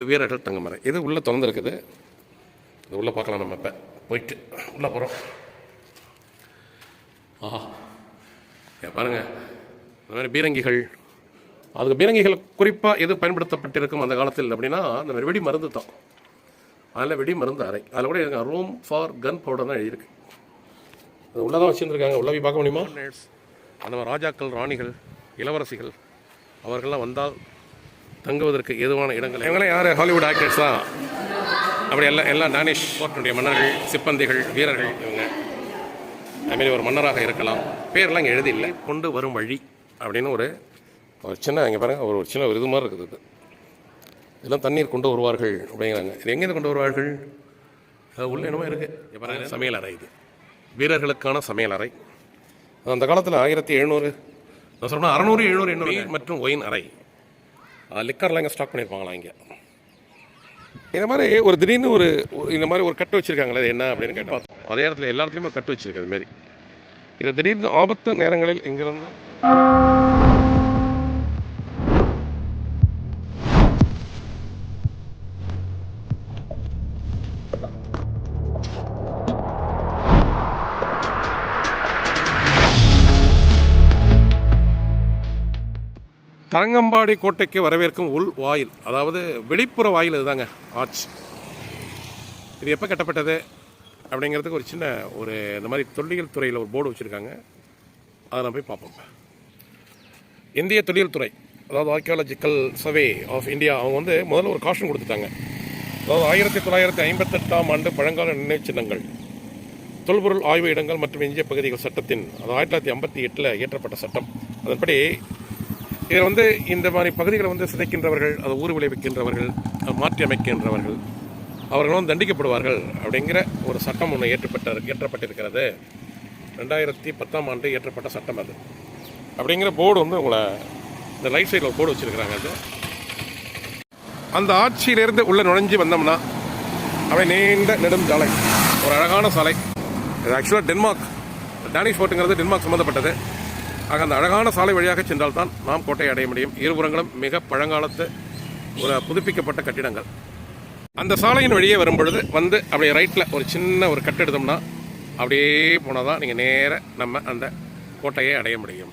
வீரர்கள் தங்கமறை. இது உள்ளே திறந்துருக்குது. இது உள்ளே பார்க்கலாம் நம்ம இப்போ. போயிட்டு உள்ளே போகிறோம் ஆஹா. இங்க பாருங்க. இந்த மாதிரி பீரங்கிகள். அதுக்கு பீரங்கிகள் குறிப்பாக எது பயன்படுத்தப்பட்டிருக்கும் அந்த காலத்தில் அப்படின்னா இந்த மாதிரி வெடி மருந்து தான். அதில் வெடி மருந்து அறை. அதில் கூட இருக்க ரூம் ஃபார் கன் பவுடர் தான் எழுதியிருக்கு. அது உள்ளே தான் வச்சுருந்துருக்காங்க. உள்ளே போய் பார்க்க முடியுமா? அந்த ராஜாக்கள் ராணிகள் இளவரசிகள் அவர்கள்லாம் வந்தால் தங்குவதற்கு ஏதுவான இடங்கள் இவங்களாம் யார்? ஹாலிவுட் ஆக்டர்ஸ் தான். அப்படி எல்லாம் எல்லாம் டானிஷ் கோர்ட்டினுடைய மன்னர்கள் சிப்பந்திகள் வீரர்கள் இவங்க. அதுமாரி ஒரு மன்னராக இருக்கலாம். பேர்லாம் இங்கே எழுதி இல்லை கொண்டு வரும் வழி அப்படின்னு ஒரு ஒரு சின்ன இங்கே பாருங்க ஒரு சின்ன ஒரு இது மாதிரி இருக்குது இது இதெல்லாம் தண்ணீர் கொண்டு வருவார்கள் அப்படிங்கிறாங்க. இது எங்கேருந்து கொண்டு வருவார்கள்? அது உள்ள என்னமோ இருக்குது சமையல் அறை இது. வீரர்களுக்கான சமையல் அறை. அந்த காலத்தில் ஆயிரத்தி எழுநூறு நான் சொன்னேன் அறநூறு எழுநூறு எண்ணூறு மற்றும் ஒயின் அறை. லிக்கர்லாம் இங்கே ஸ்டாக் பண்ணியிருப்பாங்களா இங்கே? இந்த மாதிரி ஒரு திடீர்னு ஒரு இந்த மாதிரி ஒரு கட்டு வச்சிருக்காங்களே அது என்ன அப்படின்னு கேட்டு பார்த்தோம் அதே இடத்துல எல்லா இடத்துலையுமே ஒரு கட்டு வச்சிருக்கு அது மாதிரி. இது திடீர்னு ஆபத்து நேரங்களில் இங்கிருந்து தரங்கம்பாடி கோட்டைக்கு வரவேற்கும் உள் வாயில் அதாவது வெளிப்புற வாயில் இதுதாங்க ஆர்ச். இது எப்போ கட்டப்பட்டது அப்படிங்கிறதுக்கு ஒரு சின்ன ஒரு இந்த மாதிரி தொல்லியல் துறையில் ஒரு போர்டு வச்சுருக்காங்க. அதை நம்ம போய் பார்ப்போம். இந்திய தொழில் துறை அதாவது ஆர்கியாலஜிக்கல் சர்வே ஆஃப் இந்தியா அவங்க வந்து முதல்ல ஒரு காஷன் கொடுத்துட்டாங்க. அதாவது ஆயிரத்தி தொள்ளாயிரத்தி ஐம்பத்தெட்டாம் ஆண்டு பழங்கால நினைவுச் சின்னங்கள் தொல்பொருள் ஆய்வு இடங்கள் மற்றும் இந்திய பகுதிகள் சட்டத்தின் அது ஆயிரத்தி தொள்ளாயிரத்தி ஐம்பத்தி எட்டில் இயற்றப்பட்ட சட்டம். அதன்படி இதில் வந்து இந்த மாதிரி பகுதிகளை வந்து சிதைக்கின்றவர்கள் அதை ஊர் விளைவிக்கின்றவர்கள் மாற்றி அமைக்கின்றவர்கள் அவர்களும் தண்டிக்கப்படுவார்கள் அப்படிங்கிற ஒரு சட்டம் ஒன்று ஏற்றப்பட்ட ஏற்றப்பட்டிருக்கிறது. ரெண்டாயிரத்தி பத்தாம் ஆண்டு ஏற்றப்பட்ட சட்டம் அது. அப்படிங்கிற போர்டு வந்து உங்களை இந்த லைஃப் சைடில் போர்டு வச்சுருக்கிறாங்க அது. அந்த ஆட்சியிலிருந்து உள்ளே நுழைஞ்சு வந்தோம்னா அவை நீண்ட நெடும் சாலை. ஒரு அழகான சாலை. இது ஆக்சுவலாக டென்மார்க் டானிஷ் ஃபோர்ட்டுங்கிறது டென்மார்க் சம்மந்தப்பட்டது ஆக அந்த அழகான சாலை வழியாக சென்றால்தான் நாம் கோட்டையை அடைய முடியும். இருபுறங்களும் மிக பழங்காலத்து ஒரு புதுப்பிக்கப்பட்ட கட்டிடங்கள். அந்த சாலையின் வழியே வரும்பொழுது வந்து அப்படியே ரைட்டில் ஒரு சின்ன ஒரு கட்டெடுத்தோம்னா அப்படியே போனால் தான் நீங்கள் நேராக நம்ம அந்த கோட்டையை அடைய முடியும்.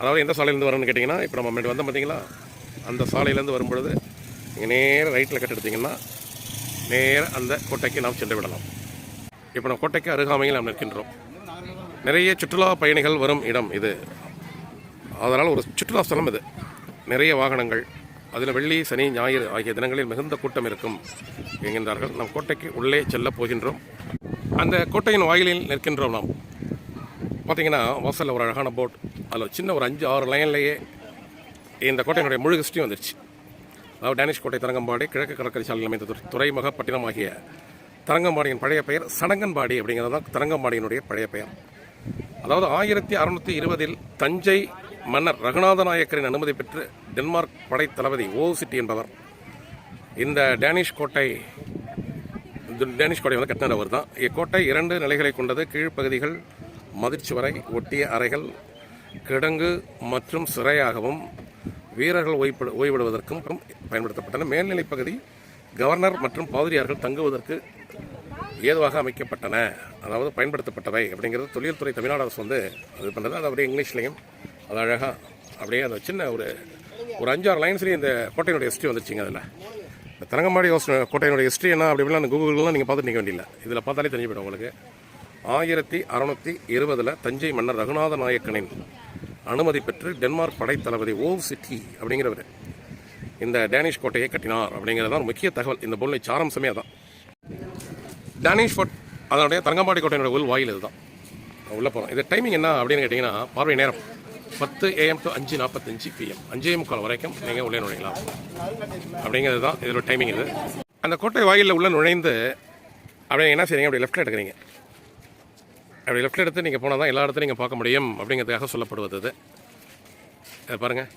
அதாவது எந்த சாலையிலேருந்து வரணும்னு கேட்டிங்கன்னா இப்போ நம்ம முன்னாடி வந்தோம் பார்த்தீங்களா அந்த சாலையிலேருந்து வரும்பொழுது நீங்கள் நேராக ரைட்டில் கட்டு நேராக அந்த கோட்டைக்கு நாம் சென்று விடலாம். இப்போ நம்ம கோட்டைக்கு அருகாமையில் நாம் நிற்கின்றோம். நிறைய சுற்றுலா பயணிகள் வரும் இடம் இது. அதனால் ஒரு சுற்றுலா ஸ்தலம் இது. நிறைய வாகனங்கள். அதில் வெள்ளி சனி ஞாயிறு ஆகிய தினங்களில் மிகுந்த கூட்டம் இருக்கும் என்கின்றார்கள். நம் கோட்டைக்கு உள்ளே செல்ல போகின்றோம். அந்த கோட்டையின் வாயிலில் நிற்கின்றோம் நாம். பார்த்திங்கன்னா வாசலில் ஒரு அழகான போட். அதில் சின்ன ஒரு அஞ்சு ஆறு லைன்லேயே இந்த கோட்டையினுடைய முழு ஹிஸ்ட்ரியும் வந்துருச்சு. அதாவது டேனிஷ் கோட்டை தரங்கம்பாடி கிழக்கு கடற்கரை சாலையில் அமைந்த துறை- துறைமுக பட்டினம் ஆகிய தரங்கம்பாடியின் பழைய பெயர் சடங்கன்பாடி அப்படிங்கிறது தான் தரங்கம்பாடியினுடைய பழைய பெயர். அதாவது ஆயிரத்தி அறுநூத்தி இருபதில் தஞ்சை மன்னர் ரகுநாத நாயக்கரின் அனுமதி பெற்று டென்மார்க் படை தளபதி ஓ சிட்டி என்பவர். இந்த டேனிஷ் கோட்டை இந்த டேனிஷ் கோட்டை வந்து கட்டினர் அவர் தான். இக்கோட்டை இரண்டு நிலைகளை கொண்டது கீழ்ப்பகுதிகள் மதிர்ச்சுவரை ஒட்டிய அறைகள் கிடங்கு மற்றும் சிறையாகவும் வீரர்கள் ஓய்வு ஓய்விடுவதற்கும் பயன்படுத்தப்பட்டன. மேல்நிலைப் பகுதி கவர்னர் மற்றும் பாதிரியார்கள் தங்குவதற்கு ஏதுவாக அமைக்கப்பட்டன அதாவது பயன்படுத்தப்பட்டவை அப்படிங்கிறது தொழில்துறை தமிழ்நாடு அரசு வந்து அது பண்ணுறது அது அப்படியே இங்கிலீஷ்லையும் அது அழகாக அப்படியே அந்த சின்ன ஒரு ஒரு அஞ்சாறு லைன்ஸ்லேயும் இந்த கோட்டையினுடைய ஹிஸ்ட்ரி வந்துச்சுங்க அதில். இந்த தரங்கம்பாடி யோசனை கோட்டையினுடைய ஹிஸ்ட்ரி என்ன அப்படி இப்படிலாம் கூகுள்லாம் நீங்கள் பார்த்துட்டு நிற்க வேண்டியில்லை இதில் பார்த்தாலே தெரிஞ்சு போயிடும் உங்களுக்கு. ஆயிரத்தி அறநூற்றி இருபதில் தஞ்சை மன்னர் ரகுநாத நாயக்கனின் அனுமதி பெற்று டென்மார்க் படைத்தளபதி ஓவ் ஓ சிட்டி அப்படிங்கிறவர். இந்த டேனிஷ் கோட்டையை கட்டினார் அப்படிங்கிறது தான் முக்கிய தகவல். இந்த பொருளை சாரம்சமே தான் டேனிஷ் ஃபோர்ட் அதனுடைய தரங்கம்பாடி கோட்டையினுடைய உள் வாயில் இதுதான். உள்ளே போகிறோம் இது டைமிங் என்ன அப்படின்னு கேட்டிங்கன்னா பார்வை நேரம் பத்து ஏஎம் டு அஞ்சு நாற்பத்தஞ்சு பிஎம் அஞ்சே முக்கால் வரைக்கும் நீங்கள் உள்ளே நுழையலாம். அப்படிங்கிறது தான் இதோட டைமிங் இது. அந்த கோட்டை வாயிலில் உள்ளே நுழைந்து அப்படியே என்ன செய்றீங்க? அப்படி லெஃப்ட்டில் எடுக்கிறீங்க. அப்படி லெஃப்ட் எடுத்து நீங்கள் போனால் தான் எல்லா இடத்தையும் நீங்கள் பார்க்க முடியும் அப்படிங்கிறதுக்காக சொல்லப்படுவது இது. இதை பாருங்கள்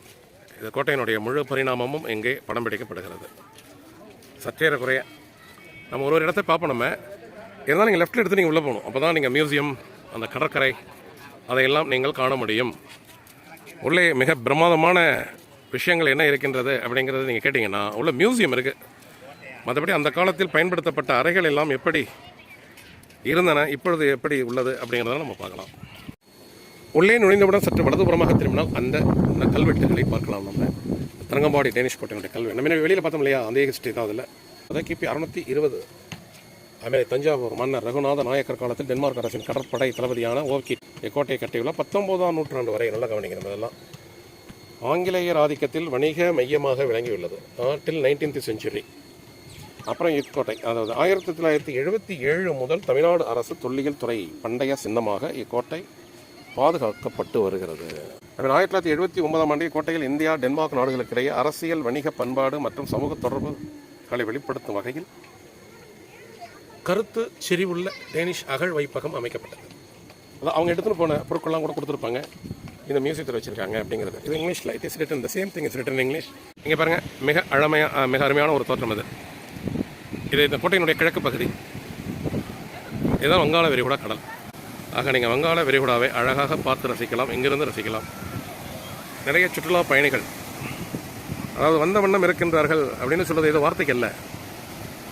இது கோட்டையினுடைய முழு பரிணாமமும் இங்கே படம் பிடிக்கப்படுகிறது. சற்றேற குறைய நம்ம ஒரு ஒரு இடத்தை பார்ப்போம் நம்ம. இருந்தாலும் நீங்கள் லெஃப்ட்டில் எடுத்து நீங்கள் உள்ளே போகணும். அப்போ தான் நீங்கள் மியூசியம் அந்த கடற்கரை அதையெல்லாம் நீங்கள் காண முடியும். உள்ளே மிக பிரமாதமான விஷயங்கள் என்ன இருக்கின்றது அப்படிங்கிறது நீங்கள் கேட்டிங்கன்னா உள்ள மியூசியம் இருக்குது மற்றபடி அந்த காலத்தில் பயன்படுத்தப்பட்ட அறைகள் எல்லாம் எப்படி இருந்தன இப்பொழுது எப்படி உள்ளது அப்படிங்கிறத நம்ம பார்க்கலாம். உள்ளே நுழைந்தவுடன் சற்று வலதுபுறமாக திரும்பினால் அந்த அந்த கல்வெட்டுகளை பார்க்கலாம் நம்ம. தரங்கம்பாடி டேனிஷ் கோட்டையினுடைய கல்வெட்டு. நம்ம வெளியில் பார்த்தோம் இல்லையா? அந்த ஹிஸ்ட்ரி தான் அதில். அதான் கிபி அறுநூத்தி இருபது. அதுமாதிரி தஞ்சாவூர் மன்னர் ரகுநாத நாயக்கர் காலத்தில் டென்மார்க் அரசின் கடற்படை தளபதியான ஓகி இக்கோட்டையை கட்டியுள்ள பத்தொன்பதாம் நூற்றாண்டு வரை நல்லா கவனிக்கணும் இதெல்லாம் ஆங்கிலேயர் ஆதிக்கத்தில் வணிக மையமாக விளங்கியுள்ளது. நாட்டில் நைன்டீன்த் செஞ்சுரி. அப்புறம் இக்கோட்டை அதாவது ஆயிரத்தி தொள்ளாயிரத்தி எழுபத்தி ஏழு முதல் தமிழ்நாடு அரசு தொல்லியல் துறை பண்டைய சின்னமாக இக்கோட்டை பாதுகாக்கப்பட்டு வருகிறது. ஆயிரத்தி தொள்ளாயிரத்தி எழுபத்தி ஒன்பதாம் ஆண்டு இக்கோட்டையில் இந்தியா டென்மார்க் நாடுகளுக்கிடையே அரசியல் வணிக பண்பாடு மற்றும் சமூக தொடர்பு தொடர்புகளை வெளிப்படுத்தும் வகையில் கருத்து செறிவுள்ள டேனிஷ் அகழ் வைப்பகம் அமைக்கப்பட்டது. அதான் அவங்க எடுத்துகிட்டு போன பொருட்கள்லாம் கூட கொடுத்துருப்பாங்க. இந்த மியூசியத்தில் வச்சுருக்காங்க அப்படிங்கிறது. இது இங்கிலீஷில் it is written the same thing is written English இங்கே பாருங்கள் மிக அழமையாக மிக அருமையான ஒரு தோற்றம் அது. இது இந்த கோட்டையினுடைய கிழக்கு பகுதி. இதுதான் வங்காள விரிகுடா கடல். ஆக நீங்கள் வங்காள விரிகுடாவை அழகாக பார்த்து ரசிக்கலாம் இங்கிருந்து ரசிக்கலாம். நிறைய சுற்றுலா பயணிகள் அதாவது வந்த வண்ணம் இருக்கின்றார்கள் அப்படின்னு சொல்கிறது இது வார்த்தைக்கு இல்லை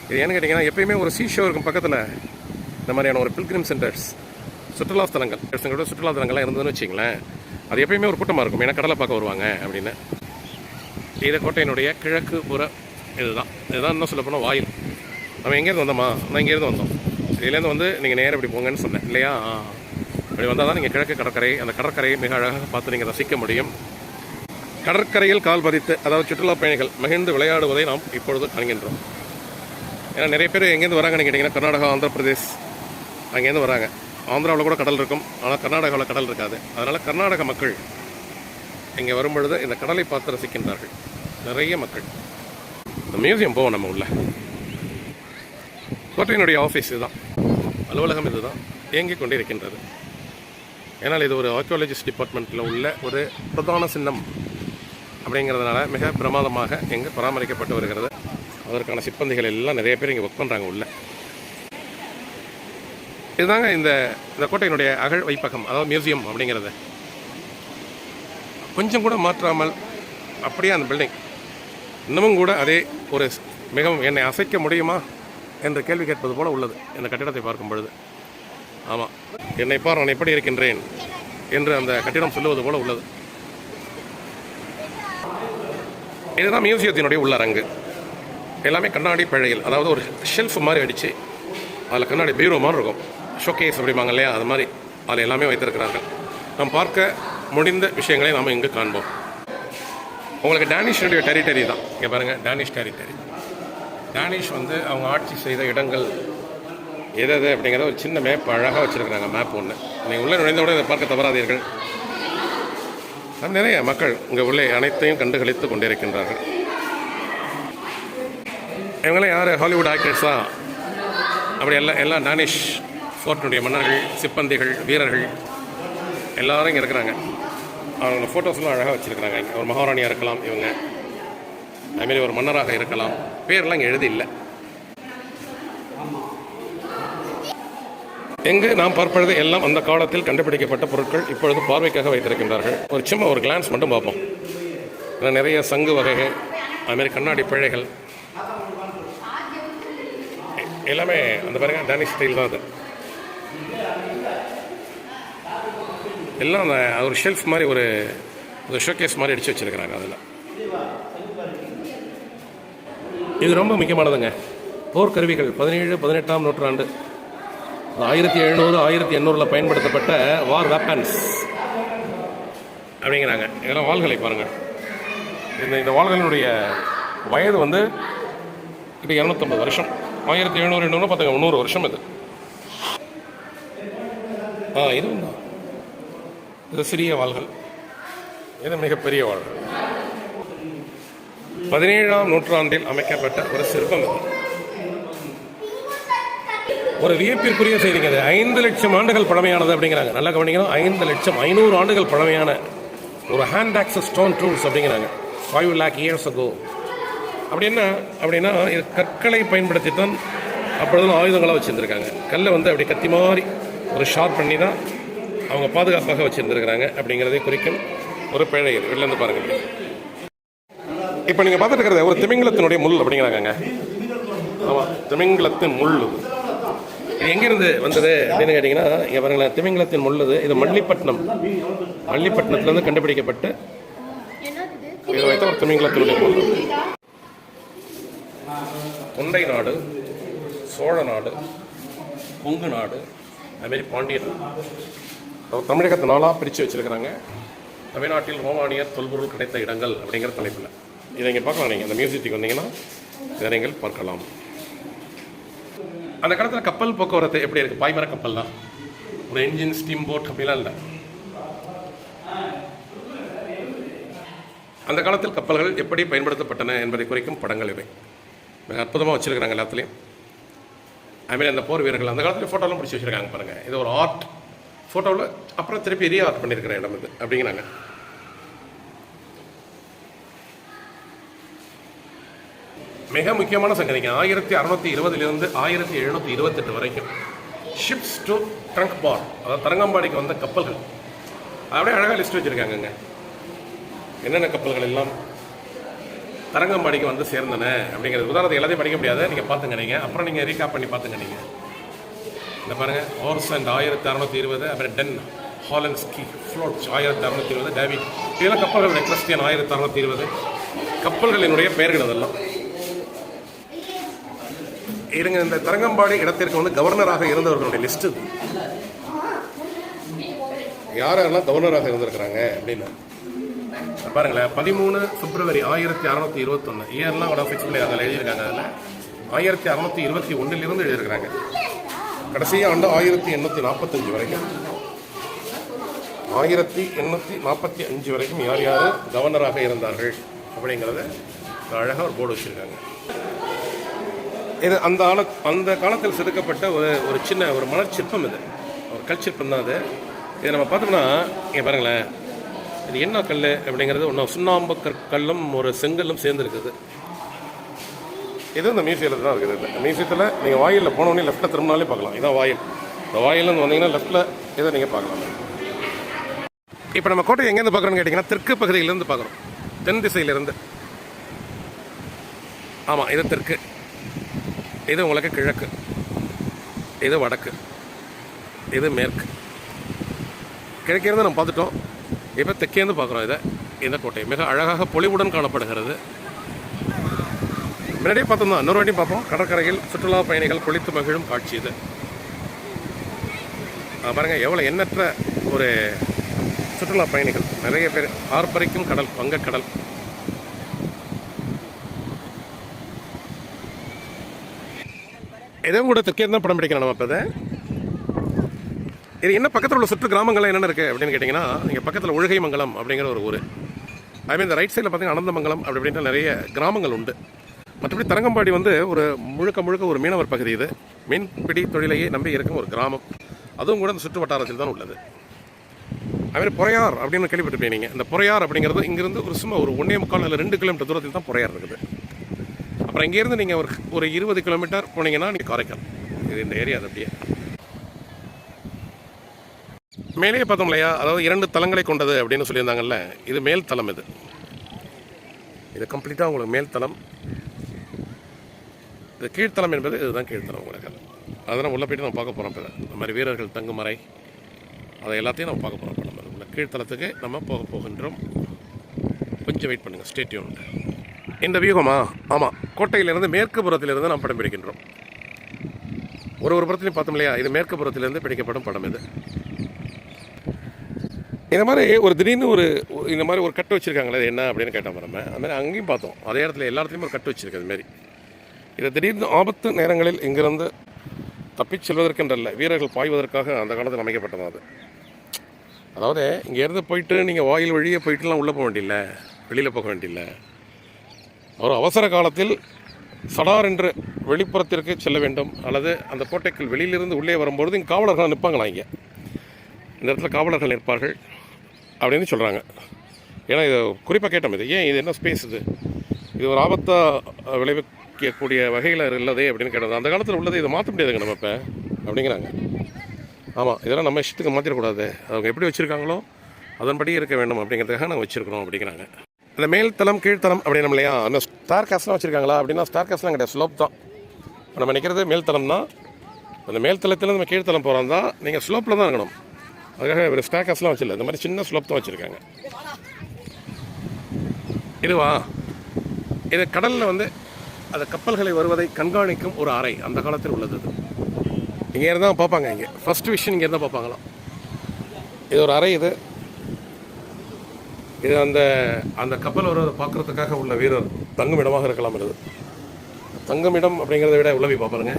இது ஏன்னு கேட்டிங்கன்னா எப்பயுமே ஒரு சீஷோ இருக்கும் பக்கத்தில் இந்த மாதிரியான ஒரு பில்கிரிம் சென்டர்ஸ் சுற்றுலா ஸ்தலங்கள். எங்களோட சுற்றுலா தலங்கள்லாம் இருந்ததுன்னு வச்சிங்களேன் அது எப்பயுமே ஒரு கூட்டமாக இருக்கும். ஏன்னா கடலை பார்க்க வருவாங்க அப்படின்னு. இது கோட்டையினுடைய கிழக்கு புற இதுதான். இதுதான் இன்னும் சொல்ல போனால் வாயில். நம்ம எங்கேருந்து வந்தோமா? நான் இங்கேருந்து வந்தோம். இதுலேருந்து வந்து நீங்கள் நேரம் இப்படி போங்கன்னு சொன்னேன். இல்லையா? அப்படி வந்தால் தான் நீங்கள் கிழக்கு கடற்கரை அந்த கடற்கரையை மிக அழகாக பார்த்து நீங்கள் ரசிக்க முடியும். கடற்கரையில் கால் பதித்து அதாவது சுற்றுலா பயணிகள் மகிழ்ந்து விளையாடுவதை நாம் இப்பொழுது காண்கின்றோம். ஏன்னா நிறைய பேர் எங்கேருந்து வராங்கன்னு கேட்டிங்கன்னா கர்நாடகா ஆந்திர பிரதேஷ் அங்கேருந்து வராங்க. ஆந்திராவில் கூட கடல் இருக்கும் ஆனால் கர்நாடகாவில் கடல் இருக்காது. அதனால் கர்நாடக மக்கள் இங்கே வரும்பொழுது இந்த கடலை பார்த்து ரசிக்கின்றார்கள். நிறைய மக்கள். இந்த மியூசியம் போவோம் நம்ம உள்ள. கோட்டையினுடைய ஆஃபீஸ் இதுதான். அலுவலகம் இதுதான். இயங்கிக் கொண்டிருக்கின்றது. ஏன்னால் இது ஒரு ஆர்கியாலஜிஸ்ட் டிபார்ட்மெண்ட்டில் உள்ள ஒரு பிரதான சின்னம். அப்படிங்கிறதுனால மிக பிரமாதமாக இங்கே பராமரிக்கப்பட்டு வருகிறது. அதற்கான சிப்பந்திகள் எல்லாம் நிறைய பேர் இங்கே ஒர்க் பண்ணுறாங்க உள்ள. இதுதாங்க இந்த இந்த கோட்டையினுடைய அகழ் வைப்பகம் அதாவது மியூசியம் அப்படிங்கிறது. கொஞ்சம் கூட மாற்றாமல் அப்படியே அந்த பில்டிங் இன்னமும் கூட அதே ஒரு மிகவும் என்னை அசைக்க முடியுமா என்று கேள்வி கேட்பது போல உள்ளது இந்த கட்டிடத்தை பார்க்கும் பொழுது. ஆமாம் என்னை பார் நான் எப்படி இருக்கின்றேன் என்று அந்த கட்டிடம் சொல்லுவது போல உள்ளது. இதுதான் மியூசியத்தினுடைய உள்ளரங்கு. எல்லாமே கண்ணாடி பிழைகள். அதாவது ஒரு ஷெல்ஃப் மாதிரி அடித்து அதில் கண்ணாடி பீரோ மாதிரி இருக்கும். ஷோகேஸ் அப்படிம்பாங்க இல்லையா? அது மாதிரி அதில் எல்லாமே வைத்திருக்கிறார்கள். நாம் பார்க்க முடிந்த விஷயங்களை நாம் இங்கு காண்போம். உங்களுக்கு டேனிஷனுடைய டெரிட்டரி தான். இங்கே பாருங்கள் டேனிஷ் டெரிட்டரி டேனிஷ் வந்து அவங்க ஆட்சி செய்த இடங்கள் எது எது அப்படிங்கிறத ஒரு சின்ன மேப் அழகாக வச்சுருக்குறாங்க மேப் ஒன்று நீங்கள் உள்ளே நுழைந்தவுடன் இதை பார்க்க தவறாதீர்கள். நிறைய மக்கள் இங்கே உள்ளே அனைத்தையும் கண்டு களித்து கொண்டிருக்கின்றார்கள். இவங்களாம் யார்? ஹாலிவுட் ஆக்டர்ஸா அப்படி எல்லாம் எல்லாம் டானிஷ் ஃபோர்ட்டினுடைய மன்னர்கள் சிப்பந்திகள் வீரர்கள் எல்லாரும் இங்கே இருக்கிறாங்க. அவங்க ஃபோட்டோஸ்லாம் அழகாக வச்சுருக்கிறாங்க. ஒரு மகாராணியாக இருக்கலாம் இவங்க. அதுமாரி ஒரு மன்னராக இருக்கலாம். பேர்லாம் இங்கே எழுதி இல்லை. எங்கு நாம் பார்ப்பது எல்லாம் அந்த காலத்தில் கண்டுபிடிக்கப்பட்ட பொருட்கள் இப்பொழுது பார்வைக்காக வைத்திருக்கின்றார்கள். ஒரு சும்மா ஒரு கிளான்ஸ் மட்டும் பார்ப்போம். ஏன்னா நிறைய சங்கு வகைகள் அதுமாரி கண்ணாடி பிழைகள். எல்லாமே அந்த பாருங்க டேனிஷ் ஸ்டைல் தான் அது. எல்லாம் அந்த ஒரு ஷெல்ஃப் மாதிரி ஒரு ஒரு ஷோகேஸ் மாதிரி அடித்து வச்சிருக்கிறாங்க அதில். இது ரொம்ப முக்கியமானதுங்க. போர்க்கருவிகள் பதினேழு பதினெட்டாம் நூற்றாண்டு ஆயிரத்தி எழுநூறு ஆயிரத்தி எண்ணூறில் பயன்படுத்தப்பட்ட வார் வெப்பன்ஸ் அப்படிங்கிறாங்க. இதெல்லாம் வாள்களை பாருங்கள் இந்த இந்த வாள்களினுடைய வயது வந்து இப்போ இரநூத்தம்பது வருஷம். ஆயிரத்தி எழுநூறு எண்ணூறு பார்த்துங்க முந்நூறு வருஷம் இது. ஆ இதுவும் தான் இது சிறிய வாள்கள். இது மிகப்பெரிய வாள்கள். பதினேழாம் நூற்றாண்டில் அமைக்கப்பட்ட ஒரு சிற்பம் இது. ஒரு வியப்பிற்குரிய செய்திங்க அது ஐந்து லட்சம் ஆண்டுகள் பழமையானது அப்படிங்கிறாங்க. நல்லா கவனிக்கணும். ஐந்து லட்சம் ஐநூறு ஆண்டுகள் பழமையான ஒரு ஹேண்ட் ஆக்சஸ் ஸ்டோன் டூல்ஸ் அப்படிங்கிறாங்க. ஃபைவ் லேக் இயர்ஸ் அகோ அப்படின்னா அப்படின்னா இது கற்களை பயன்படுத்தி தான் அப்பொழுது ஆயுதங்களாக வச்சுருந்துருக்காங்க. கல்லை வந்து அப்படி கத்தி மாதிரி ஒரு ஷார்ப் பண்ணி தான் அவங்க பாதுகாப்பாக வச்சுருந்துருக்காங்க அப்படிங்கிறதை குறிக்கும் ஒரு பிழை வெளிலேருந்து பாருங்க. இப்போ நீங்கள் பார்த்துட்டு இருக்கிறது ஒரு திமிங்கலத்தினுடைய முள் அப்படிங்கிறாங்க ஆமாம் திமிங்கலத்தின் முள் இது. எங்கேருந்து வந்தது அப்படின்னு கேட்டிங்கன்னா இங்கே பாருங்களேன் திமிங்கலத்தின் முள்ளது இது மல்லிப்பட்டினம். மல்லிப்பட்டினத்துலேருந்து கண்டுபிடிக்கப்பட்டு இது வைத்த ஒரு திமிங்கலத்தினுடைய முள்ளு. தொண்டை நாடு சோழ நாடு கொங்கு நாடு அதுமாரி பாண்டிய நாடு. தமிழகத்தை நாளாக பிரித்து வச்சுருக்கிறாங்க. தமிழ்நாட்டில் ரோமானியர் தொல்பொருள் கிடைத்த இடங்கள் அப்படிங்கிற தலைப்பில். இதை இங்கே பார்க்கலாம் நீங்கள் அந்த மியூசியத்துக்கு வந்தீங்கன்னா இதை நீங்கள் பார்க்கலாம். அந்த காலத்தில் கப்பல் போக்குவரத்து எப்படி இருக்குது பாய்மர கப்பல் தான் ஒரு என்ஜின் ஸ்டீம் போட் அப்படிலாம் இல்லை. அந்த காலத்தில் கப்பல்கள் எப்படி பயன்படுத்தப்பட்டன என்பதை குறிக்கும் படங்கள் இவை. மிக அற்புதமாக வச்சுருக்கிறாங்க எல்லாத்துலேயும். அதுமாரி அந்த போர் வீரர்கள் அந்த காலத்தில் ஃபோட்டோலாம் பிடிச்சி வச்சுருக்காங்க பாருங்கள் இது ஒரு ஆர்ட் ஃபோட்டோவில் அப்புறம் திருப்பி ரீ ஆர்ட் பண்ணியிருக்கிற இடம் இது அப்படிங்கிறாங்க. மிக முக்கியமான சங்கதிங்க. ஆயிரத்தி அறுநூத்தி இருபதுலேருந்து ஆயிரத்தி எழுநூற்றி இருபத்தெட்டு வரைக்கும். ஷிப்ஸ் டு ட்ரங்க் பார் அதாவது தரங்கம்பாடிக்கு வந்த கப்பல்கள். அப்படியே அழகாக லிஸ்ட் வச்சுருக்காங்கங்க. என்னென்ன கப்பல்கள் எல்லாம் தரங்கம்பாடிக்கு வந்து சேர்ந்தன அப்படிங்கிறது. உதாரணத்தை எல்லாத்தையும் படிக்க முடியாது. நீங்கள் பார்த்துங்க நீங்கள் அப்புறம் நீங்கள் ரீகாப் பண்ணி பார்த்துங்க நீங்கள் இந்த பாருங்கள் ஹோர்ஸ் அண்ட் ஆயிரத்தி அறநூற்றி இருபது அப்புறம் டென் ஹாலன்ஸ்கி ஃப்ளோட்ஸ் ஆயிரத்தி அறநூற்றி இருபது டேவிட் இதெல்லாம் கப்பல்களுடைய கிறிஸ்டியன் ஆயிரத்தி அறநூற்றி இருபது. கப்பல்களினுடைய பெயர்கள் அதெல்லாம். இருங்க இந்த தரங்கம்பாடி இடத்திற்கு வந்து கவர்னராக இருந்தவர்களுடைய லிஸ்ட். யாரெல்லாம் கவர்னராக இருந்திருக்கிறாங்க அப்படின்னு. பாருங்களேன் பதிமூணு பிப்ரவரி ஆயிரத்தி அறநூற்றி இருபத்தொன்னு. இயர்லாம் கூட ஃபிக்ஸ் பண்ணி அதில் எழுதியிருக்காங்க அதில். ஆயிரத்தி அறநூற்றி இருபத்தி ஒன்றிலிருந்து எழுதியிருக்கிறாங்க. கடைசி ஆண்டு ஆயிரத்தி எண்ணூற்றி நாற்பத்தஞ்சு வரைக்கும். ஆயிரத்தி எண்ணூற்றி நாற்பத்தி அஞ்சு வரைக்கும் யார் யார் கவர்னராக இருந்தார்கள் அப்படிங்கிறத அழகாக ஒரு போர்டு வச்சுருக்காங்க. இது அந்த ஆள அந்த காலத்தில் செதுக்கப்பட்ட ஒரு ஒரு சின்ன ஒரு மலர்ச்சிற்பம் இது. ஒரு கல் சிற்பம் தான் அது. இதை நம்ம பார்த்தோம்னா இங்கே பாருங்களேன். இது என்ன கல் அப்படிங்கிறது ஒன்று சுண்ணாம்பு கற்கல்லும் ஒரு செங்கல்லும் சேர்ந்துருக்குது. இது இந்த மியூசியத்தில் தான் இருக்குது. இந்த மியூசியத்தில் நீங்கள் வாயிலில் போனோடனே லெஃப்ட்டில் திரும்பினாலே பார்க்கலாம். இதான் வாயில். இந்த வாயிலேருந்து வந்தீங்கன்னா லெஃப்ட்டில் இதை நீங்கள் பார்க்கலாம். இப்போ நம்ம கோட்டை எங்கேருந்து பார்க்குறோன்னு கேட்டிங்கன்னா தெற்கு பகுதியிலேருந்து பார்க்குறோம். தென் திசையிலேருந்து. ஆமாம் இது தெற்கு. இது உங்களுக்கு கிழக்கு. இது வடக்கு. இது மேற்கு. கிழக்கேருந்து நம்ம பார்த்துட்டோம். இப்போ தெற்கேருந்து பார்க்குறோம் இதை இந்த கோட்டை. மிக அழகாக பொலிவுடன் காணப்படுகிறது. முன்னாடியே பார்த்தோம் தான் இன்னொரு பார்ப்போம். கடற்கரையில் சுற்றுலா பயணிகள் குளித்து மகிழும் காட்சி இது. ஆ, பாருங்க எவ்வளோ எண்ணற்ற ஒரு சுற்றுலா பயணிகள். நிறைய பேர் ஆர்ப்பரிக்கும் கடல் வங்கக்கடல் இதையும் கூட தெற்கே இருந்தால் படம் பிடிக்கணும் நம்ம இப்போ இது என்ன பக்கத்தில் உள்ள சுற்று கிராமங்கள்லாம் என்னென்ன இருக்குது அப்படின்னு கேட்டிங்கன்னா இங்கே பக்கத்தில் உழுகைமங்கலம் அப்படிங்கிற ஒரு ஊர். அதுமாதிரி இந்த ரைட் சைடில் பார்த்தீங்கன்னா அனந்தமங்கலம் அப்படி இப்படின்ட்டு நிறைய கிராமங்கள் உண்டு. மற்றபடி தரங்கம்பாடி வந்து ஒரு முழுக்க முழுக்க ஒரு மீனவர் பகுதி இது. மீன்பிடி தொழிலையே நம்பி இருக்கும் ஒரு கிராமம். அதுவும் கூட இந்த சுற்று வட்டாரத்தில் தான் உள்ளது. அதுமாதிரி பொறையார் அப்படின்னு கேள்விப்பட்டிருப்பீங்க நீங்கள் இந்த பொறையார் அப்படிங்கிறது இங்கேருந்து ஒரு சும்மா ஒரு ஒன்றே முக்கால் இல்லை ரெண்டு கிலோமீட்டர் தூரத்தில் தான் பொறையார் இருக்குது. அப்புறம் இங்கேருந்து நீங்கள் ஒரு ஒரு இருபது கிலோமீட்டர் போனீங்கன்னா நீங்கள் காரைக்கால். இது இந்த ஏரியா அது அப்படியே. மேலே பார்த்தோம் இல்லையா? அதாவது இரண்டு தளங்களை கொண்டது அப்படின்னு சொல்லியிருந்தாங்கல்ல? இது மேல் தளம் இது. இது கம்ப்ளீட்டாக உங்களுக்கு மேல் தளம். இது கீழ்த்தளம் என்பது இதுதான் கீழ்த்தளம் உங்களுக்கு. அதெல்லாம் உள்ளே போய்ட்டு நம்ம பார்க்க போகிறோம் இப்போ இந்த மாதிரி வீரர்கள் தங்குமறை. அதை எல்லாத்தையும் நம்ம பார்க்க போகிறோம் நம்ம. உள்ள கீழ்த்தளத்துக்கு நம்ம போக போகின்றோம். கொஞ்சம் வெயிட் பண்ணுங்கள் ஸ்டேட்யூன் இந்த வியூகமா? ஆமாம் கோட்டையிலிருந்து மேற்கு புறத்திலிருந்து நாம் படம் பிடிக்கின்றோம். ஒரு ஒரு புறத்துலையும் பார்த்தோம் இல்லையா? இது மேற்கு புறத்திலிருந்து பிடிக்கப்படும் படம் இது. இந்த மாதிரி ஒரு திடீர்னு ஒரு இந்த மாதிரி ஒரு கட்டு வச்சுருக்காங்களே என்ன அப்படின்னு கேட்டோம் நம்ம அது மாதிரி அங்கேயும் பார்த்தோம். அதே இடத்துல எல்லா இடத்துலையும் ஒரு கட்டு வச்சுருக்கு மாரி. இதை இது திடீர்னு ஆபத்து நேரங்களில் இங்கிருந்து தப்பிச் செல்வதற்கென்றல்ல வீரர்கள் பாய்வதற்காக அந்த காலத்தில் அமைக்கப்பட்டது அது. அதாவது இங்கேருந்து போயிட்டு நீங்கள் வாயில் வழியே போயிட்டுலாம் உள்ளே போக வேண்டியில்லை வெளியில் போக வேண்டியில்லை. ஒரு அவசர காலத்தில் சடார் என்று வெளிப்புறத்திற்கு செல்ல வேண்டும். அல்லது அந்த கோட்டைக்குள் வெளியிலிருந்து உள்ளே வரும்பொழுது இங்கே காவலர்கள் நிற்பாங்களாம் இங்கே? இந்த இடத்துல காவலர்கள் நிற்பார்கள் அப்படின்னு சொல்கிறாங்க ஏன்னா இது குறிப்பாக கேட்டோம் இது. ஏன் இது என்ன ஸ்பேஸ் இது? இது ஒரு ஆபத்தாக விளைவிக்கக்கூடிய வகையில் உள்ளதே அப்படின்னு கேட்டது அந்த காலத்தில் உள்ளது இதை மாற்ற முடியாதுங்க நம்ம இப்போ. அப்படிங்கிறாங்க. ஆமாம் இதெல்லாம் நம்ம இஷ்டத்துக்கு மாற்றிடக்கூடாது அவங்க எப்படி வச்சுருக்காங்களோ அதன்படி இருக்க வேண்டும் அப்படிங்கிறதுக்காக நாங்கள் வச்சுருக்கிறோம் அப்படிங்கிறாங்க. அந்த மேல் தளம் கீழ்த்தளம் அப்படின்னு இல்லையா? அந்த ஸ்டார் கேஸ்லாம் வச்சுருக்காங்களா? அப்படின்னா ஸ்டார் கேஸ்லாம் கிடையாது ஸ்லோப் தான். இப்போ நம்ம நிற்கிறது மேல்தளம் தான் அந்த மேல்தளத்தில் நம்ம கீழ்த்தளம் போகிறோம் தான் நீங்கள் ஸ்லோப்பில் தான் இருக்கணும். அதுக்காக ஒரு ஸ்டாக்கர்ஸ்லாம் வச்சிடல இந்த மாதிரி சின்ன ஸ்லோப் தான் வச்சுருக்காங்க. இதுவா இது கடலில் வந்து அந்த கப்பல்களை வருவதை கண்காணிக்கும் ஒரு அறை அந்த காலத்தில் உள்ளது அது. இங்கே இருந்தால் பார்ப்பாங்க இங்கே. ஃபர்ஸ்ட் விஷயம் இங்கே இருந்தால் பார்ப்பாங்களாம். இது ஒரு அறை இது. இது அந்த அந்த கப்பல் வருவதை பார்க்குறதுக்காக உள்ள வீரர் தங்கும் இடமாக இருக்கலாம் இது தங்கும் இடம் அப்படிங்கிறத விட உளவி பார்ப்பாருங்க.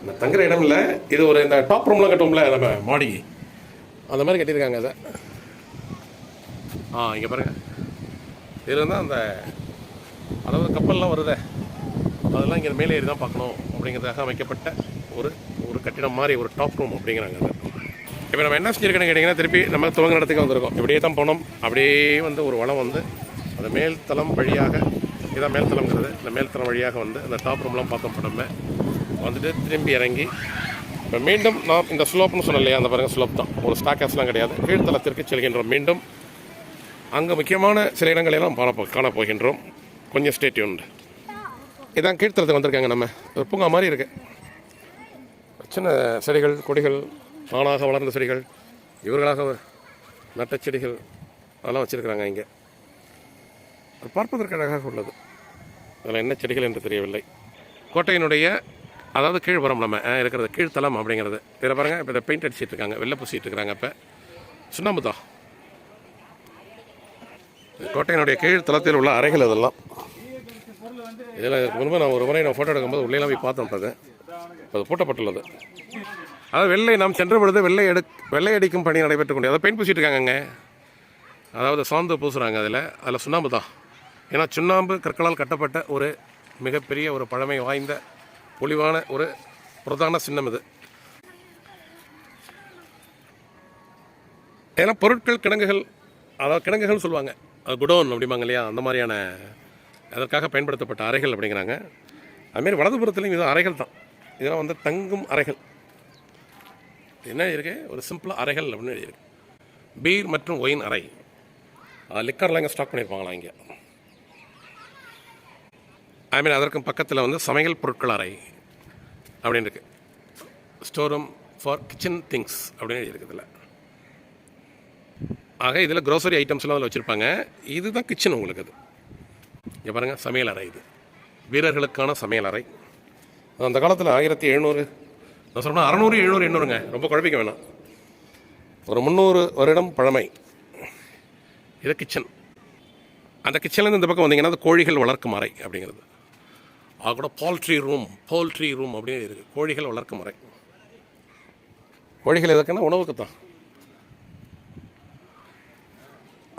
இந்த தங்குற இடம் இல்லை இது ஒரு இந்த டாப் ரூம்லாம் கட்டுவோம்ல நம்ம மாடி. அந்த மாதிரி கட்டியிருக்காங்க அதை. ஆ இங்கே பாருங்க. இது தான் அந்த அதாவது கப்பல்லாம் வருதே. அதெல்லாம் இங்கே மேலே ஏறி தான் பார்க்கணும் அப்படிங்கிறதுக்காக அமைக்கப்பட்ட ஒரு ஒரு கட்டிடம் மாதிரி ஒரு டாப் ரூம் அப்படிங்கிறாங்க அதை. இப்போ நம்ம என்ன செஞ்சிருக்கோன்னு கேட்டிங்கன்னா திருப்பி நம்ம துவங்க இடத்துக்கு வந்திருக்கோம். இப்படியே தான் போனோம். அப்படியே வந்து ஒரு வளம் வந்து அந்த மேல்தளம் வழியாக இதான் மேல்தளம்ங்கிறது இந்த மேல்தளம் வழியாக வந்து அந்த டாப் ரூம்லாம் பார்த்தோம் படமே வந்துட்டு திரும்பி இறங்கி இப்போ மீண்டும் நாம் இந்த ஸ்லோப்னு சொன்னோம் இல்லையா அந்த பாருங்கள் ஸ்லோப் தான். ஒரு ஸ்டாக்கர்ஸ்லாம் கிடையாது. கீழ்த்தளத்திற்கு செல்கின்றோம். மீண்டும் அங்கே முக்கியமான சில இடங்களை எல்லாம் காண போகின்றோம் கொஞ்சம் ஸ்டேட் உண்டு இதான் கீழ்த்தளத்துக்கு வந்திருக்காங்க நம்ம. ஒரு பூங்கா மாதிரி இருக்குது சின்ன செடிகள் கொடிகள் தானாக வளர்ந்த செடிகள் இவர்களாக நட்ட செடிகள் அதெல்லாம் வச்சுருக்கிறாங்க இங்கே. அது பார்ப்பதற்கு அழகாக உள்ளது. அதில் என்ன செடிகள் என்று தெரியவில்லை. கோட்டையினுடைய அதாவது கீழ்புறம் நம்ம இருக்கிறது கீழ்த்தலம் அப்படிங்கிறது. இதில் பாருங்கள் இப்போ இதை பெயிண்ட் அடிச்சிட்டு இருக்காங்க வெள்ளை பூசிட்டு இருக்காங்க இப்போ. சுண்ணாம்பு தான் கோட்டையினுடைய கீழ் தளத்தில் உள்ள அறைகள் இதெல்லாம். இதில் முன்பு நான் ஒரு முறை நான் ஃபோட்டோ எடுக்கும்போது உள்ளே போய் பார்த்தோம் அது இப்போ அது பூட்டப்பட்டுள்ளது. அதாவது வெள்ளை நாம் சென்ற பொழுது வெள்ளை எடு வெள்ளை அடிக்கும் பணி நடைபெற்று கொண்டு அதை பெயிண்ட் பூசிட்டு இருக்காங்கங்க. அதாவது சாந்து பூசுகிறாங்க அதில். அதில் சுண்ணாம்பு தான். ஏன்னா சுண்ணாம்பு கற்களால் கட்டப்பட்ட ஒரு மிகப்பெரிய ஒரு பழமை வாய்ந்த பொலிவான ஒரு பிரதான சின்னம் இது. ஏன்னா பொருட்கள் கிடங்குகள் அதாவது கிடங்குகள் சொல்லுவாங்க. அது குடோன் அப்படிம்பாங்க இல்லையா? அந்த மாதிரியான அதற்காக பயன்படுத்தப்பட்ட அறைகள் அப்படிங்கிறாங்க. அதுமாரி வலதுபுறத்துலேயும் இது அறைகள் தான். இதெல்லாம் வந்து தங்கும் அறைகள். என்ன இருக்கு? ஒரு சிம்பிளாக அறைகள் அப்படின்னு எழுதியிருக்கு. பீர் மற்றும் ஒயின் அறை. லிக்கர்லாம் இங்கே ஸ்டாக் பண்ணியிருப்பாங்களா இங்கே? ஐ மீன் அதற்கு பக்கத்தில் வந்து சமையல் பொருட்கள் அறை அப்படின்னு இருக்கு. Store room for kitchen things அப்படின்னு எழுதியிருக்கு இதில். ஆக இதில் க்ரோசரி ஐட்டம்ஸ்லாம் அதில் வச்சுருப்பாங்க. இதுதான் கிச்சன் உங்களுக்கு அது. இங்கே பாருங்கள் சமையல் அறை இது. வீரர்களுக்கான சமையல் அறை. அந்த காலத்தில் ஆயிரத்தி எழுநூறு நான் சொன்னேன் அறநூறு எழுநூறு எண்ணூறுங்க. ரொம்ப குழப்பிக்க வேணாம். ஒரு முந்நூறு வருடம் பழமை. இது கிச்சன் அந்த கிச்சன்லேருந்து இந்த பக்கம் வந்தீங்கன்னா அது கோழிகள் வளர்க்கும் அறை அப்படிங்கிறது. அது கூட போல்ட்ரி ரூம் போல்ட்ரி ரூம் அப்படின்னு இருக்குது கோழிகள் வளர்க்கும் அறை. கோழிகள் எதுக்குன்னா உணவுக்கு தான்.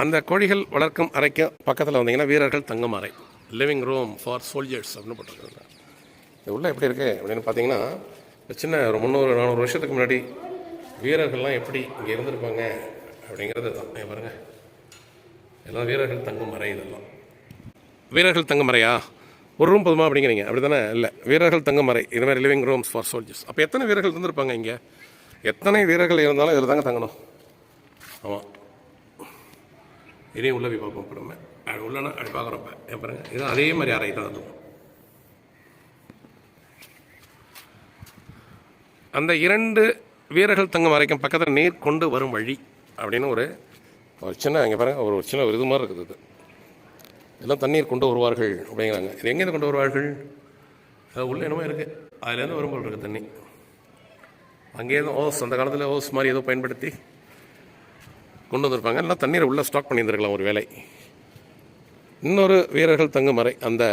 அந்த கோழிகள் வளர்க்கும் அறைக்கு பக்கத்தில் வந்தீங்கன்னா வீரர்கள் தங்கும் அறை. லிவிங் ரூம் ஃபார் சோல்ஜர்ஸ் அப்படின்னு போட்டிருக்காங்க. இது உள்ள எப்படி இருக்குது அப்படின்னு பார்த்தீங்கன்னா சின்ன ஒரு முந்நூறு நானூறு வருஷத்துக்கு முன்னாடி வீரர்கள்லாம் எப்படி இங்கே இருந்திருப்பாங்க அப்படிங்கிறது தான். பாருங்கள் எல்லாம் வீரர்கள் தங்கும் மறை இதெல்லாம். வீரர்கள் தங்கும் மறையா ஒரு ரூம் போதுமா அப்படிங்கிறீங்க. அப்படி தானே இல்லை. வீரர்கள் தங்கும் மறை இது மாதிரி லிவிங் ரூம்ஸ் ஃபார் சோல்ஜர்ஸ் அப்போ எத்தனை வீரர்கள் இருந்திருப்பாங்க இங்கே? எத்தனை வீரர்கள் இருந்தாலும் இதில் தாங்க தங்கணும். ஆமாம் இதையும் உள்ள போய் பார்ப்போம். இப்போ அப்படி உள்ளனா அப்படி பார்க்குறப்ப ஏன் பாருங்கள் இது அதே மாதிரி அறை தான். அதுவும் அந்த இரண்டு வீரர்கள் தங்கும் அறைக்கும் பக்கத்தில் நீர் கொண்டு வரும் வழி அப்படின்னு ஒரு ஒரு சின்ன இங்கே பாருங்கள் ஒரு சின்ன ஒரு இது மாதிரி இருக்குது இது. எல்லாம் தண்ணீர் கொண்டு வருவார்கள் அப்படிங்கிறாங்க. இது எங்கேருந்து கொண்டு வருவார்கள்? அது உள்ள என்னமோ இருக்குது அதுலேருந்து வரும்போது இருக்குது தண்ணி. அங்கேயும் ஓஸ் அந்த காலத்தில் ஓஸ் மாதிரி ஏதோ பயன்படுத்தி கொண்டு வந்திருப்பாங்க. எல்லாம் தண்ணீரை உள்ளே ஸ்டாக் பண்ணியிருந்துருக்கலாம் ஒரு வேலை இன்னொரு வீரர்கள் தங்கும் அறை அந்த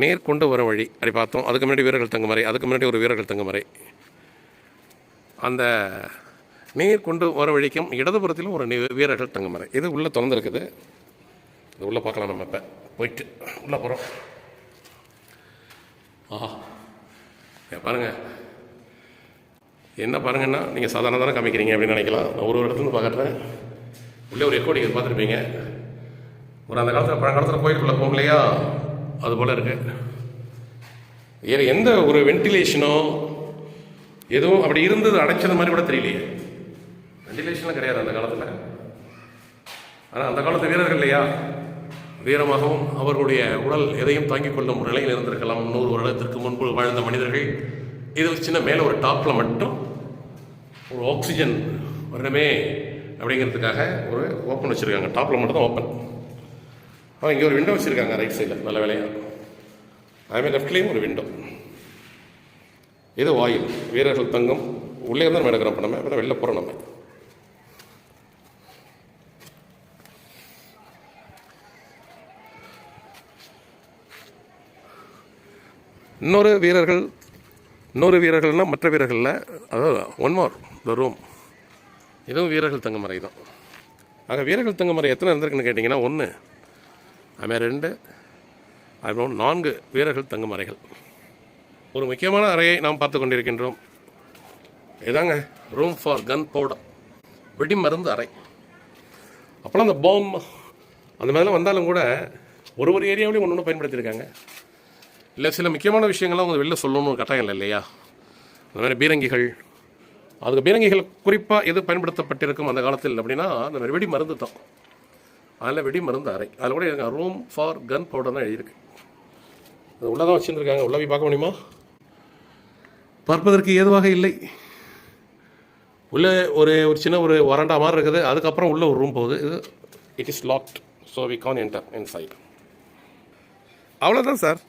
நீர் கொண்டு வரும் வழி. அப்படி பார்த்தோம். அதுக்கு முன்னாடி வீரர்கள் தங்கும் அறை அதுக்கு முன்னாடி ஒரு வீரர்கள் தங்கும் அறை அந்த நீர் கொண்டு வர வழிக்கும் இடதுபுறத்திலும் ஒரு வீரர்கள் தங்குமறை இது உள்ளே திறந்துருக்குது. இது உள்ளே பார்க்கலாம் நம்ம இப்போ. போயிட்டு உள்ளே போகிறோம் ஆஹா. பாருங்கள் என்ன பாருங்கன்னா நீங்கள் சாதாரண தானே காமிக்கிறீங்க அப்படின்னு நினைக்கலாம். நான் ஒரு ஒரு இடத்துல பார்க்குறேன். உள்ளே ஒரு எக்கோடி பார்த்துருப்பீங்க. ஒரு அந்த காலத்தில் பழங்காலத்தில் கோயிலுக்குள்ளே போகும் இல்லையா? அது போல் இருக்குது வேறு எந்த ஒரு வென்டிலேஷனோ எதுவும் அப்படி இருந்தது அடைச்சது மாதிரி கூட தெரியலையே. வெண்டிலேஷன்லாம் கிடையாது அந்த காலத்தில். ஆனால் அந்த காலத்து வீரர்கள் இல்லையா? வீரமாகவும் அவர்களுடைய உடல் எதையும் தாங்கிக் கொள்ளும் நிலையில் இருந்திருக்கலாம். நூறு வருடத்திற்கு முன்பு வாழ்ந்த மனிதர்கள் இது சின்ன மேலே ஒரு டாப்பில் மட்டும் ஒரு ஆக்சிஜன் வரணுமே அப்படிங்கிறதுக்காக ஒரு ஓப்பன் வச்சுருக்காங்க. டாப்பில் மட்டும் தான் ஓப்பன் ஆ இங்கே ஒரு விண்டோ வச்சுருக்காங்க ரைட் சைடில் நல்ல வேலையாக அதுமாதிரி லெஃப்ட்லேயும் ஒரு விண்டோ இது வாயில் வீரர்கள் தங்கம் உள்ளே தான் நம்ம எடுக்கிறோம்? இப்போ நம்ம இப்போ வெளில போகிறோம் நம்ம. இன்னொரு வீரர்கள் இன்னொரு வீரர்கள்னால் மற்ற வீரர்களில் அதாவது ஒன் மோர் த ரூம் இதுவும் வீரர்கள் தங்கமறை தான். ஆக வீரர்கள் தங்கமறை எத்தனை இருந்திருக்குன்னு கேட்டிங்கன்னா ஒன்று அதுமாதிரி ரெண்டு அதுபோல் நான்கு வீரர்கள் தங்கமறைகள் ஒரு முக்கியமான அறையை நாம் பார்த்து கொண்டிருக்கின்றோம். இதாங்க ரூம் ஃபார் கன் பவுடர் வெடி மருந்து அறை. அப்போலாம் அந்த பாம் அந்த மாதிரிலாம் வந்தாலும் கூட ஒரு ஒரு ஏரியாவிலையும் ஒன்று ஒன்று பயன்படுத்தியிருக்காங்க. இல்லை சில முக்கியமான விஷயங்கள்லாம் அவங்க வெளில சொல்லணும்னு கட்டாயம் இல்லை இல்லையா? அந்த மாதிரி பீரங்கிகள். அதுக்கு பீரங்கிகள் குறிப்பாக எது பயன்படுத்தப்பட்டிருக்கும் அந்த காலத்தில் அப்படின்னா அந்த மாதிரி வெடி மருந்து தான். அதில் வெடி மருந்து அறை. அதில் கூட ரூம் ஃபார் கன் பவுடர் தான் எழுதியிருக்கு. அது உள்ளே தான் வச்சுருந்துருக்காங்க. உள்ளே போய் பார்க்க முடியுமா? பார்ப்பதற்கு ஏதுவாக இல்லை. உள்ளே ஒரு ஒரு சின்ன ஒரு வராண்டா மாதிரி இருக்குது. அதுக்கப்புறம் உள்ள ஒரு ரூம் போகுது. இது it is locked so we can't enter inside அவ்வளோதான் சார்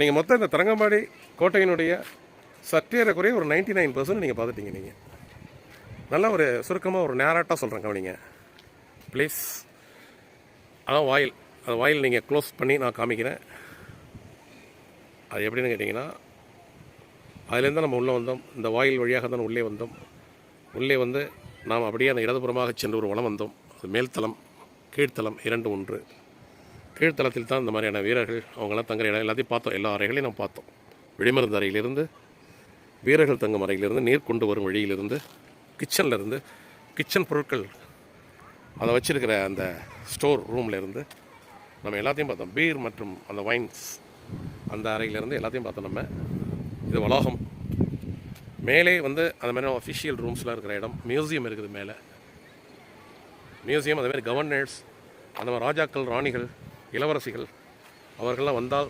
நீங்கள் மொத்தம் இந்த தரங்கம்பாடி கோட்டையினுடைய சற்றேறக்குறைய ஒரு நைன்டி நைன் பர்சன்ட் நீங்கள் பார்த்துட்டீங்க நீங்கள் நல்ல ஒரு சுருக்கமாக ஒரு நேராட்டாக சொல்கிறேன் கவனிங்க. ப்ளீஸ் அதான் வாயில். அந்த வாயில் நீங்கள் க்ளோஸ் பண்ணி நான் காமிக்கிறேன். அது எப்படின்னு கேட்டிங்கன்னா அதுலேருந்து நம்ம உள்ளே வந்தோம். இந்த வாயில் வழியாக தான் உள்ளே வந்தோம். உள்ளே வந்து நாம் அப்படியே அந்த இடதுபுறமாக சென்று ஒரு வளம் வந்தோம். அது மேல்தளம் கீழ்த்தளம் இரண்டு ஒன்று. கீழ்த்தளத்தில் தான் இந்த மாதிரியான வீரர்கள் அவங்களாம் தங்குற இடம் எல்லாத்தையும் பார்த்தோம். எல்லா அறைகளையும் நம்ம பார்த்தோம். வெடிமருந்து அறையிலிருந்து வீரர்கள் தங்கும் அறையிலிருந்து நீர் கொண்டு வரும் வழியிலிருந்து கிச்சன்லேருந்து கிச்சன் பொருட்கள் அதை வச்சுருக்கிற அந்த ஸ்டோர் ரூம்லேருந்து இருந்து நம்ம எல்லாத்தையும் பார்த்தோம். பீர் மற்றும் அந்த வைன்ஸ் அந்த அறையிலேருந்து எல்லாத்தையும் பார்த்தோம் நம்ம. இது வளாகம். மேலே வந்து அந்த மாதிரி அஃபிஷியல் ரூம்ஸ்லாம் இருக்கிற இடம். மியூசியம் இருக்குது மேலே. மியூசியம் அதே மாதிரி கவர்னர்ஸ் அந்த மாதிரி ராஜாக்கள் ராணிகள் இளவரசிகள் அவர்கள்லாம் வந்தால்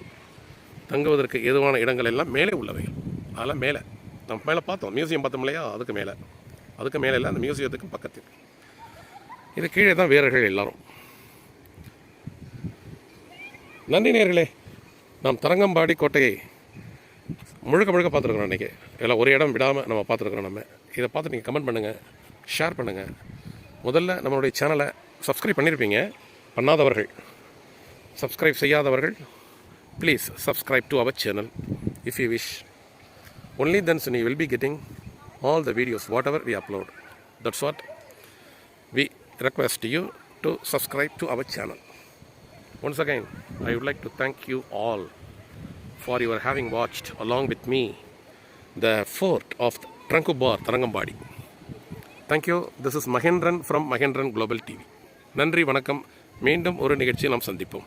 தங்குவதற்கு ஏதுவான இடங்கள் எல்லாம் மேலே உள்ளவைகள் அதெல்லாம் மேலே. நம்ம மேலே பார்த்தோம். மியூசியம் பார்த்தோம் இல்லையா? அதுக்கு மேலே. அதுக்கு மேலே இல்லை. அந்த மியூசியத்துக்கு பக்கத்தில் இது கீழே தான் வீரர்கள் எல்லாரும். நன்றி நேர்களே. நாம் தரங்கம்பாடி கோட்டையை முழுக்க முழுக்க பார்த்துருக்குறோம் இன்றைக்கி. எல்லாம் ஒரு இடம் விடாமல் நம்ம பார்த்துருக்குறோம் நம்ம. இதை பார்த்து நீங்கள் கமெண்ட் பண்ணுங்கள் ஷேர் பண்ணுங்கள் முதல்ல நம்மளுடைய சேனலை சப்ஸ்கிரைப் பண்ணியிருப்பீங்க பண்ணாதவர்கள் சப்ஸ்கிரைப் செய்யாதவர்கள் please subscribe to our channel if you wish only then நீ will be getting all the videos whatever we upload that's what we request you to subscribe to our channel once again I would like to thank you all for your having watched along with me the fort of Trankubar Tarangambadi. Thank you. This is Mahendran from Mahendran Global TV. நன்றி வணக்கம் மீண்டும் ஒரு நிகழ்ச்சியில் நாம் சந்திப்போம்